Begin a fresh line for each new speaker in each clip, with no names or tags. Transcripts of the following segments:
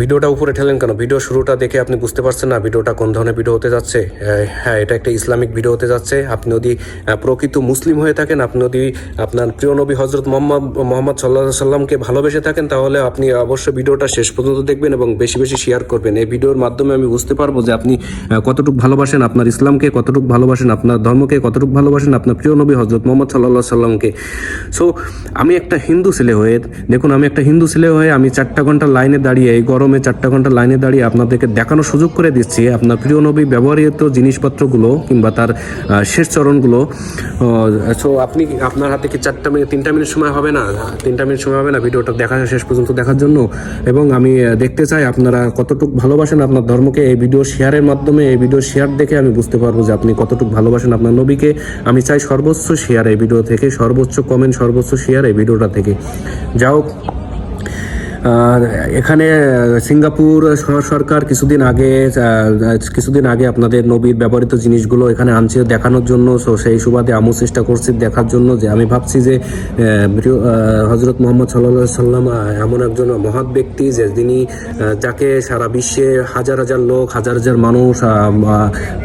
ভিডিওটা উপরে ঠেলেন কেন? ভিডিও শুরুটা দেখে আপনি বুঝতে পারছেন না ভিডিওটা কোন ধরনের ভিডিও হতে যাচ্ছে। হ্যাঁ এটা একটা ইসলামিক ভিডিও হতে যাচ্ছে। আপনি যদি প্রকৃত মুসলিম হয়ে থাকেন, আপনি যদি আপনার প্রিয় নবী হজরত মোহাম্মদ মোহাম্মদ সাল্লাহ সাল্লামকে ভালোবেসে থাকেন, তাহলে আপনি অবশ্যই ভিডিওটা শেষ পর্যন্ত দেখবেন এবং বেশি বেশি শেয়ার করবেন। এই ভিডিওর মাধ্যমে আমি বুঝতে পারব যে আপনি কতটুকু ভালোবাসেন আপনার ইসলামকে, কতটুকু ভালোবাসেন আপনার ধর্মকে, কতটুকু ভালোবাসেন আপনার প্রিয় নবী হজরত মোহাম্মদ সাল্লাহ সাল্লামকে সো আমি একটা হিন্দু ছেলে হয়ে, দেখুন আমি একটা হিন্দু ছেলে হয়ে আমি চারটা ঘণ্টা লাইনে দাঁড়িয়ে এই গরমে চারটা ঘণ্টা লাইনে দাঁড়িয়ে আপনাদেরকে দেখানোর সুযোগ করে দিচ্ছি। আপনার প্রিয় নবী ব্যবহৃত জিনিসপত্রগুলো কিংবা তার শেষ চরণগুলো সো আপনি আপনার হাতে কি চারটা মিনিট, তিনটা মিনিট সময় হবে না? তিনটা মিনিট সময় হবে না, ভিডিওটা দেখা শেষ পর্যন্ত দেখার জন্য। এবং আমি দেখতে চাই আপনারা কতটুকু ভালোবাসেন আপনার ধর্মকে। এই ভিডিও শেয়ারের মাধ্যমে, এই ভিডিও শেয়ার দেখে আমি বুঝতে পারব যে আপনি কতটুকু ভালোবাসেন আপনার নবীকে। আমি চাই সর্বোচ্চ শেয়ার এই ভিডিও থেকে, সর্বোচ্চ কমেন্ট সর্বোচ্চ শেয়ার এই ভিডিওটা থেকে। যাই হোক এখানে সিঙ্গাপুর সরকার কিছুদিন আগে কিছুদিন আগে আপনাদের নবীর ব্যবহৃত জিনিসগুলো এখানে আনছে দেখানোর জন্য। সো সেই সুবাদে আমও চেষ্টা করছি দেখার জন্য যে আমি ভাবছি যে হজরত মোহাম্মদ সাল্লা সাল্লাম এমন একজন মহৎ ব্যক্তি যে যিনি যাকে সারা বিশ্বে হাজার হাজার লোক, হাজার হাজার মানুষ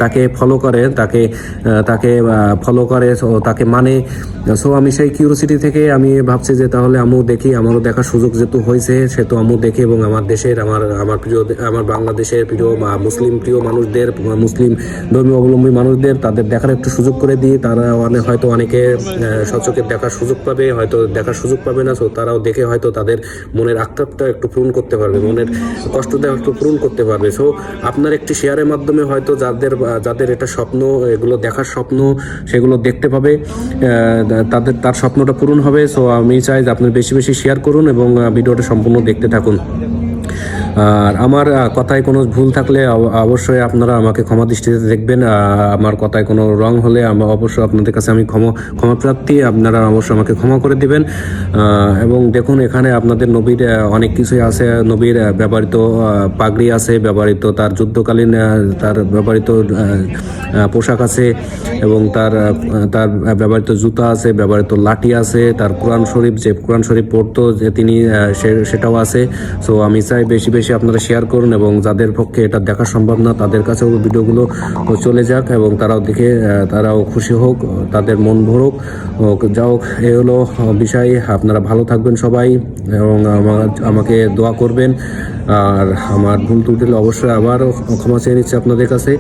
তাকে ফলো করে, তাকে তাকে ফলো করে তাকে মানে। সো আমি সেই কিউরিসিটি থেকে আমি ভাবছি যে তাহলে আমিও দেখি, আমারও দেখার সুযোগ যেহেতু হয়েছে। সে তো আমু দেখি এবং আমার দেশের, আমার আমার প্রিয় আমার বাংলাদেশের প্রিয় বা মুসলিম প্রিয় মানুষদের, মুসলিম ধর্মীয় অবলম্বী মানুষদের তাদের দেখার একটু সুযোগ করে দিই। তারা অনেক হয়তো অনেকে সচকে দেখার সুযোগ পাবে, হয়তো দেখার সুযোগ পাবে না। সো তারাও দেখে হয়তো তাদের মনের আত্মাটা একটু পূরণ করতে পারবে, মনের কষ্টটা একটু পূরণ করতে পারবে। সো আপনার একটি শেয়ারের মাধ্যমে হয়তো যাদের যাদের এটা স্বপ্ন, এগুলো দেখার স্বপ্ন, সেগুলো দেখতে পাবে তাদের, তার স্বপ্নটা পূরণ হবে। সো আমি চাই যে আপনি বেশি বেশি শেয়ার করুন এবং ভিডিওটা সম্পূর্ণ দেখতে থাকুন। আর আমার কথায় কোনো ভুল থাকলে অব- অবশ্যই আপনারা আমাকে ক্ষমা দৃষ্টিতে দেখবেন। আমার কথায় কোনো রং হলে আমি অবশ্যই আপনাদের কাছে আমি ক্ষমা, ক্ষমাপ্রাপ্তি, আপনারা অবশ্যই আমাকে ক্ষমা করে দিবেন। এবং দেখুন, এখানে আপনাদের নবীর অনেক কিছুই আছে। নবীর ব্যবহৃত পাগড়ি আছে, ব্যবহৃত তার যুদ্ধকালীন তার ব্যবহৃত পোশাক আছে এবং তার তার ব্যবহৃত জুতা আছে, ব্যবহৃত লাঠি আছে, তার কোরআন শরীফ, যে কোরআন শরীফ পড়তো যে তিনি সেটাও আছে। সো আমি চাই বেশি বেশি আপনারা শেয়ার করুন এবং যাদের পক্ষে এটা দেখা সম্ভব না, তাদের কাছেও ভিডিওগুলো চলে যাক এবং তারাও দেখে তারাও খুশি হোক, তাদের মন ভরুক যা হোক, এ হলো বিষয়। আপনারা ভালো থাকবেন সবাই এবং আমাকে দোয়া করবেন। আর আমার ভুল ত্রুটি হলে অবশ্যই আবারও ক্ষমা চেয়ে নিচ্ছি আপনাদের কাছে।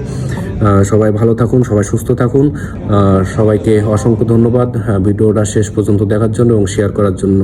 সবাই ভালো থাকুন, সবাই সুস্থ থাকুন। সবাইকে অসংখ্য ধন্যবাদ ভিডিওটা শেষ পর্যন্ত দেখার জন্য এবং শেয়ার করার জন্য।